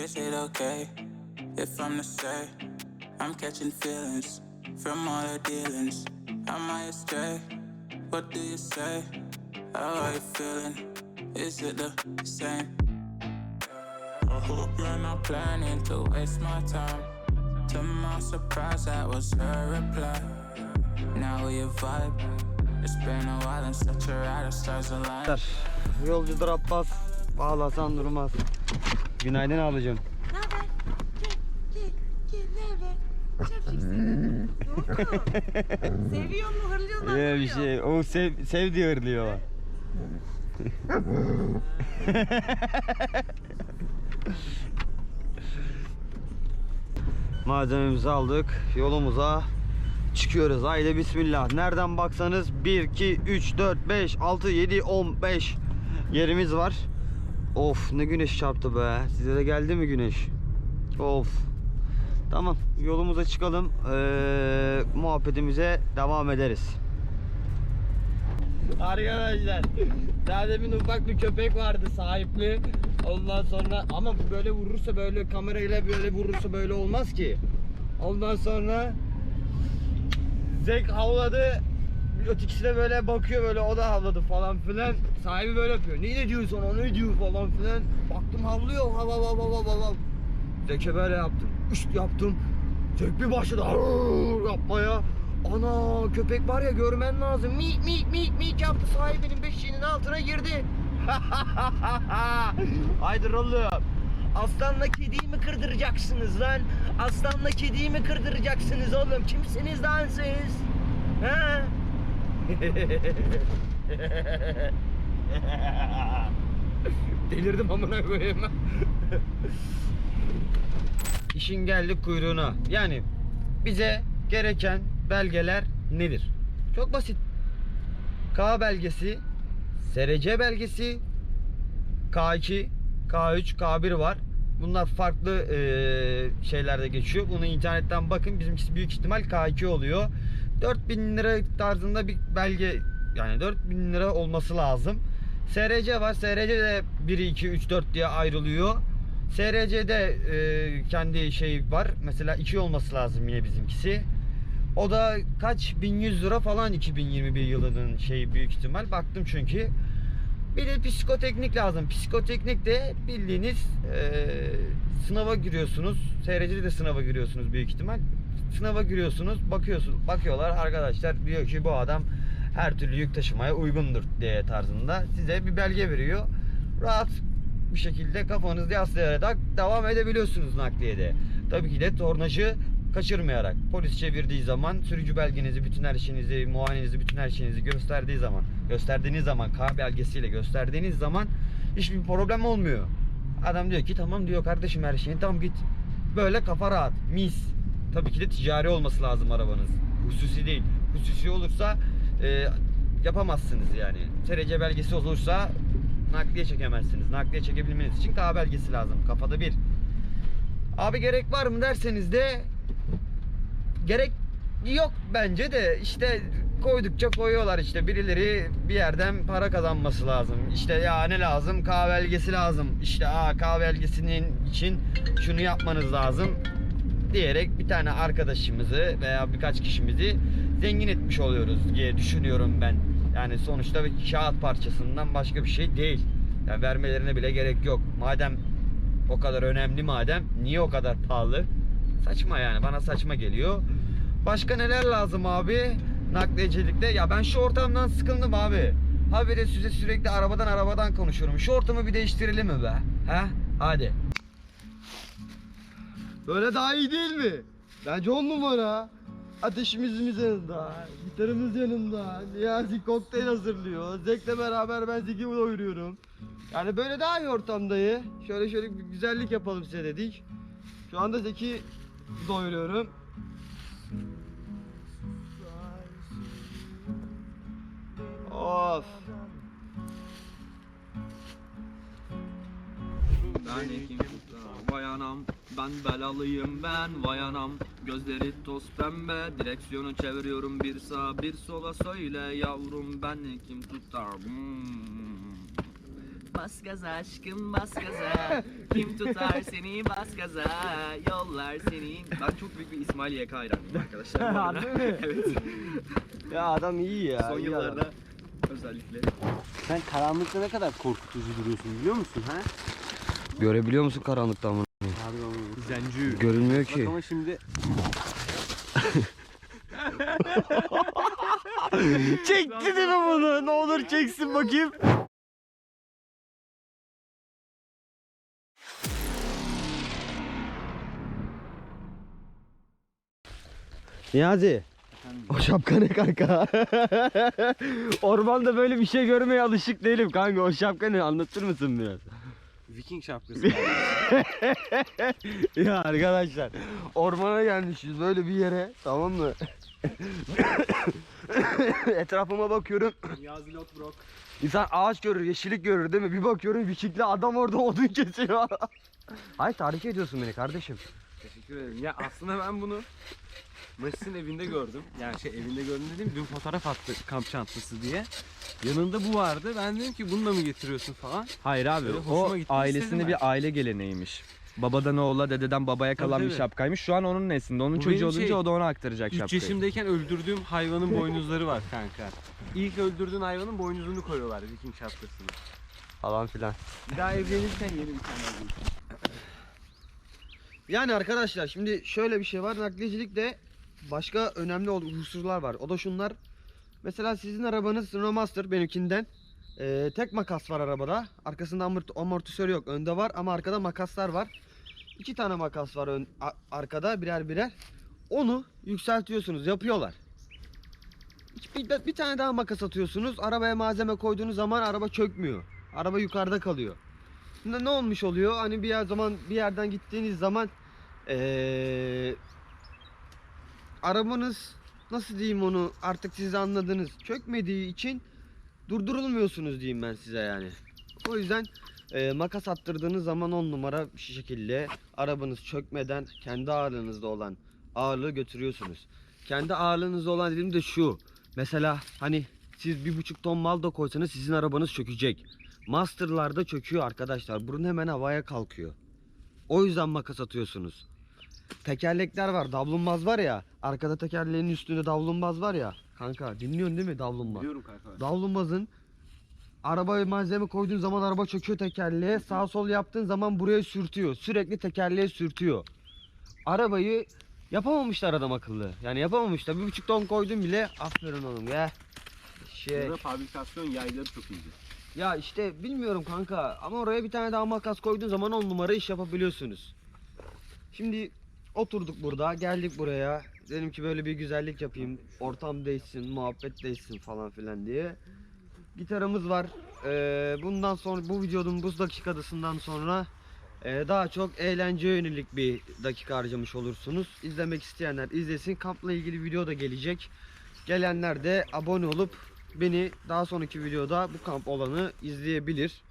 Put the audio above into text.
Is it okay if I'm to say I'm catching feelings from all the dealings? Am I astray? What do you say? How are you feeling? Is it the same? I hope you're not planning to waste my time. To my surprise, that was her reply. Now we vibe. It's been a while and such a ride, the stars align. Yolcudur Abbas. Bağlasan durmaz. Günaydın abicim. Ne haber? Gel, gel, gel. Ne haber? Çarpışsın. ne oldu? Seviyor mu? Hırlıyor mu? Ya bir şey. O sev, sev diye hırlıyor. Malzememizi aldık. Yolumuza çıkıyoruz. Haydi bismillah. Nereden baksanız 1, 2, 3, 4, 5, 6, 7, 15 yerimiz var. Of ne güneş çarptı be. Size de geldi mi güneş? Of. Tamam yolumuza çıkalım. Ee, muhabbetimize devam ederiz. Arkadaşlar daha demin ufak bir köpek vardı sahipli. Ondan sonra ama böyle vurursa böyle kamerayla böyle vurursa böyle olmaz ki. Ondan sonra Zek havladı. Ötekisi de böyle bakıyor böyle o da havladı falan filan. Sahibi böyle yapıyor. Ne diyorsun ona ne diyor falan filan. Baktım havlıyor hav hav hav hav hav böyle yaptım. Üst yaptım. Zek bir başladı "Arr!" yapmaya. Ana köpek var ya görmen lazım. Mik mik mik mik yaptı sahibinin beşiğinin altına girdi. Haydi oğlum. Aslanla kediyi mi kırdıracaksınız lan? Aslanla kediyi mi kırdıracaksınız oğlum? Kimsiniz lan siz? He? Delirdim amına koyayım. İşin geldi kuyruğuna. Yani bize gereken belgeler nedir? Çok basit. K belgesi, SRC belgesi, K2, K3, K1 var. Bunlar farklı eee, şeylerde geçiyor. Bunu internetten bakın. Bizimkisi büyük ihtimal K2 oluyor. 4000 lira tarzında bir belge yani 4000 lira olması lazım. SRC var. SRC de 1, 2, 3, 4 diye ayrılıyor. SRC'de eee, kendi şey var. Mesela 2 olması lazım yine bizimkisi. O da kaç? 1100 lira falan 2021 yılının şeyi büyük ihtimal. Baktım çünkü. Bir de psikoteknik lazım. Psikoteknik de bildiğiniz eee, sınava giriyorsunuz. SRC'de de sınava giriyorsunuz büyük ihtimal. Sınava giriyorsunuz, bakıyorsun, bakıyorlar arkadaşlar diyor ki bu adam her türlü yük taşımaya uygundur diye tarzında size bir belge veriyor. Rahat bir şekilde kafanızı yaslayarak devam edebiliyorsunuz nakliyede. Tabii ki de tornacı kaçırmayarak polis çevirdiği zaman sürücü belgenizi, bütün her şeyinizi, muayenenizi, bütün her şeyinizi gösterdiği zaman, gösterdiğiniz zaman K belgesiyle gösterdiğiniz zaman hiçbir problem olmuyor. Adam diyor ki tamam diyor kardeşim her şeyin tamam git. Böyle kafa rahat, mis. Tabii ki de ticari olması lazım arabanız. Hususi değil. Hususi olursa e, yapamazsınız yani. SRC belgesi olursa nakliye çekemezsiniz. Nakliye çekebilmeniz için K belgesi lazım. Kafada bir. Abi gerek var mı derseniz de gerek yok bence de işte koydukça koyuyorlar işte birileri bir yerden para kazanması lazım. İşte ya ne lazım? K belgesi lazım. İşte aa K belgesinin için şunu yapmanız lazım diyerek bir tane arkadaşımızı veya birkaç kişimizi zengin etmiş oluyoruz diye düşünüyorum ben. Yani sonuçta bir kağıt parçasından başka bir şey değil. Yani vermelerine bile gerek yok. Madem o kadar önemli madem niye o kadar pahalı? Saçma yani bana saçma geliyor. Başka neler lazım abi? Nakliyecilikte ya ben şu ortamdan sıkıldım abi. Habire size sürekli arabadan arabadan konuşuyorum. Şu ortamı bir değiştirelim mi be? He? Hadi. Böyle daha iyi değil mi? Bence on numara. Ateşimiz yanında, gitarımız yanında, Niyazi kokteyl hazırlıyor. Zek'le beraber ben Zek'i doyuruyorum. Yani böyle daha iyi ortamdayı. Şöyle şöyle bir güzellik yapalım size dedik. Şu anda Zek'i doyuruyorum. Of. Ben kim Vay anam ben belalıyım ben Vay anam gözleri toz pembe Direksiyonu çeviriyorum bir sağa bir sola Söyle yavrum ben kim tutar hmm. bas gaza aşkım bas gaza Kim tutar seni bas gaza Yollar seni Ben çok büyük bir İsmail YK hayranıyım arkadaşlar. Harbi mi? Evet Ya adam iyi ya. Son iyi yıllarda adam. özellikle Sen karanlıkta ne kadar korkutucu duruyorsun biliyor musun ha? Görebiliyor musun karanlıkta mı? Zencü Görünmüyor Bak ki. ama şimdi Çekti değil mi bunu? Ne olur çeksin bakayım. Niyazi. O şapka ne kanka? Ormanda böyle bir şey görmeye alışık değilim kanka. O şapka ne? Anlatır mısın biraz? Viking şapkası. ya arkadaşlar ormana gelmişiz böyle bir yere tamam mı? Etrafıma bakıyorum. Niyazi Lokbrok İnsan ağaç görür, yeşillik görür değil mi? Bir bakıyorum Vikingli adam orada odun kesiyor. Ay tahrik ediyorsun beni kardeşim. Teşekkür ederim. Ya aslında ben bunu Mesut'un evinde gördüm. Yani şey evinde gördüm dedim dün fotoğraf attı kamp çantası diye. Yanında bu vardı. Ben dedim ki bunu da mı getiriyorsun falan. Hayır abi o hoşuma gitti, ailesinde istedim bir aile geleneğiymiş. Babadan oğula, dededen babaya Tabii, kalan bir tabii. şapkaymış. Şu an onun neslinde. Onun Bu çocuğu benim olunca şey, o da ona aktaracak 3 şapkayı. yaşımdayken öldürdüğüm hayvanın boynuzları var kanka. İlk öldürdüğün hayvanın boynuzunu koyuyorlar Viking şapkasını. Falan filan. Bir daha evlenirken yeni bir tane alayım. Yani arkadaşlar şimdi şöyle bir şey var. Nakliyecilikte başka önemli unsurlar var. O da şunlar. Mesela sizin arabanız Renault Master benimkinden. Ee, tek makas var arabada. Arkasında amort- amortisör yok. Önde var ama arkada makaslar var. İki tane makas var ön, arkada birer birer. Onu yükseltiyorsunuz. Yapıyorlar. Bir, bir tane daha makas atıyorsunuz. Arabaya malzeme koyduğunuz zaman araba çökmüyor. Araba yukarıda kalıyor. Ne, ne olmuş oluyor? Hani bir yer zaman bir yerden gittiğiniz zaman ee, arabanız nasıl diyeyim onu artık siz anladınız. Çökmediği için durdurulmuyorsunuz diyeyim ben size yani. O yüzden ee, makas attırdığınız zaman on numara bir şekilde arabanız çökmeden kendi ağırlığınızda olan ağırlığı götürüyorsunuz. Kendi ağırlığınızda olan dediğim de şu. Mesela hani siz bir buçuk ton mal da koysanız sizin arabanız çökecek. Master'larda çöküyor arkadaşlar. Burun hemen havaya kalkıyor. O yüzden makas atıyorsunuz. Tekerlekler var. Davlumbaz var ya. Arkada tekerleğin üstünde davlumbaz var ya. Kanka dinliyorsun değil mi davlumbaz? Biliyorum kanka. Davlumbazın arabaya malzeme koyduğun zaman araba çöküyor tekerleğe. Sağ sol yaptığın zaman buraya sürtüyor. Sürekli tekerleğe sürtüyor. Arabayı yapamamışlar adam akıllı. Yani yapamamışlar. Bir buçuk ton koydun bile aferin oğlum ya. Şey. Burada fabrikasyon yayları çok iyidir. Ya işte bilmiyorum kanka ama oraya bir tane daha makas koyduğun zaman on numara iş yapabiliyorsunuz. Şimdi oturduk burada geldik buraya. Dedim ki böyle bir güzellik yapayım. Ortam değişsin, muhabbet değişsin falan filan diye. Gitarımız var. Ee, bundan sonra bu videonun bu dakikadasından sonra e, daha çok eğlence yönelik bir dakika harcamış olursunuz. İzlemek isteyenler izlesin. Kampla ilgili video da gelecek. Gelenler de abone olup beni daha sonraki videoda bu kamp olanı izleyebilir.